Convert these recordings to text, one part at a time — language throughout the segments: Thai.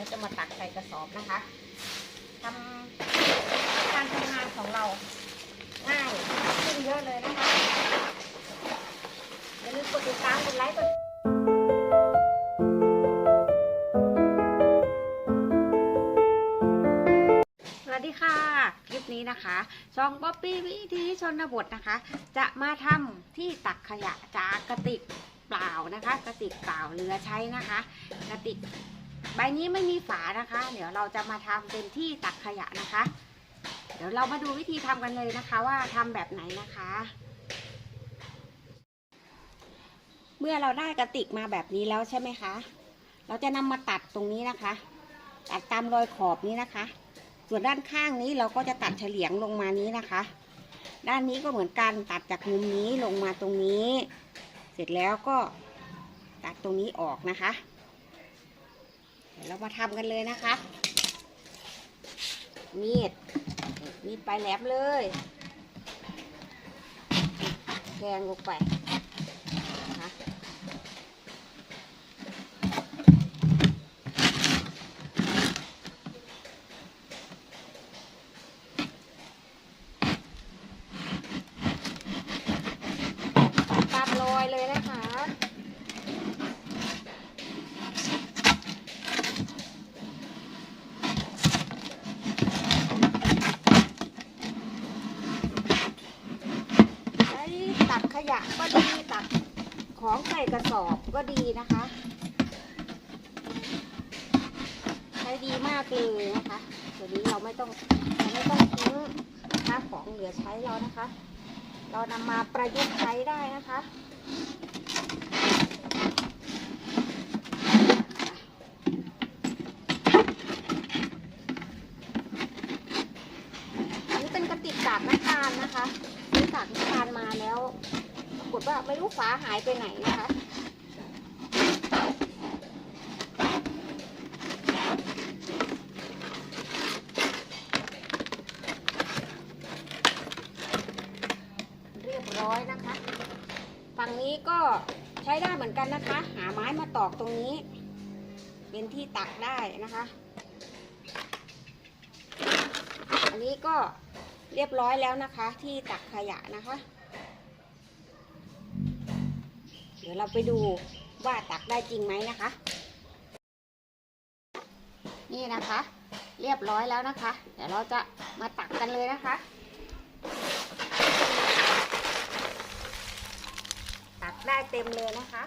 แล้วจะมาตักใส่กระสอบนะคะทำการทำงานของเราง่ายขึ้นเยอะเลยนะคะอย่าลืมกดติดตามกดไลค์กดสวัสดีค่ะ คลิปนี้นะคะช่องป๊อปปี้วิธีชนบทนะคะ จะมาทำที่ตักขยะจากกระติกเปล่านะคะ กระติกเปล่าเหลือใช้นะคะ กระติก ใบนี้ไม่มีฝานะคะ เดี๋ยวเราจะมาทำเป็นที่ตักขยะนะคะ เดี๋ยวเรามาดูวิธีทำกันเลยนะคะ ว่าทำแบบไหนนะคะ เมื่อเราได้กระติกมาแบบนี้แล้วใช่ไหมคะ เราจะนำมาตัดตรงนี้นะคะ ตัดตามรอยขอบนี้นะคะ ส่วนด้านข้างนี้เราก็จะตัดเฉลียงลงมานี้นะคะ ด้านนี้ก็เหมือนกันตัดจากมุมนี้ลงมาตรงนี้ เสร็จแล้วก็ตัดตรงนี้ออกนะคะ เดี๋ยวเรามาทำกันเลยนะคะ มีด มีดปลายแหลมเลย แกงลงไปนะคะ ตามรอยเลยนะคะ ใช้ตัดข ยะก็ดีตัดของใส่กระสอบก็ดีนะคะ ใช้ดีมากเลยนะคะตัวนี้เราไม่ต้องเราไม่ต้องทิ้งนะคะของเหลือใช้เรานะคะ เรานำมาประยุกต์ใช้ได้นะคะนนี้เป็นกระติกกากน้ำตาลนะคะซื้อกากน้ำตาลมาแล้วปรากฏ ว่าไม่รู้ฝาหายไปไหนนะคะเรียบร้อยนะคะ ฝั่งนี้ก็ใช้ได้เหมือนกันนะคะ หาไม้มาตอกตรงนี้ เป็นที่ตักได้นะคะ อันนี้ก็เรียบร้อยแล้วนะคะ ที่ตักขยะนะคะ ดี๋ยวเราไปดูว่าตักได้จริงไหมนะคะ นี่นะคะ เรียบร้อยแล้วนะคะ เดี๋ยวเราจะมาตักกันเลยนะคะ ตักได้เต็มเลยนะคะ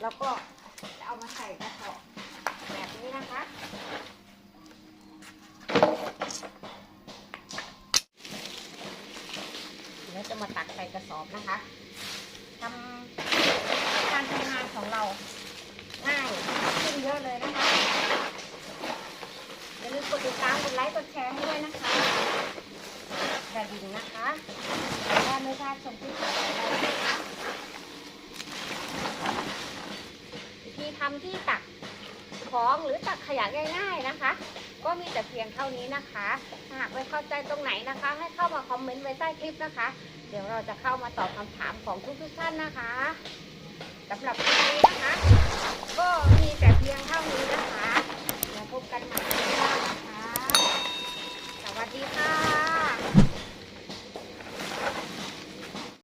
แล้วก็จะเอามาใส่กระสอบแบบนี้นะคะ กระสอบนะคะทำการทำงานของเราง่ายขึ้นเยอะเลยนะคะอย่าลืมกดติดตามกดไลค์กดแชร์ให้ด้วยนะคะกระดิ่งนะคะและไม่พลาดชมคลิปต่อไปนะคะวิธีทำที่ตัก ของหรือตักขยะง่าย ๆนะคะ ก็มีแต่เพียงเท่านี้นะคะหากไม่เข้าใจตรงไหนนะคะ ให้เข้ามาคอมเมนต์ไว้ใต้คลิปนะคะ เดี๋ยวเราจะเข้ามาตอบคำถามของทุกๆท่านนะคะสำหรับคลิปนี้นะคะ ก็มีแต่เพียงเท่านี้นะคะแล้วพบกันใหม่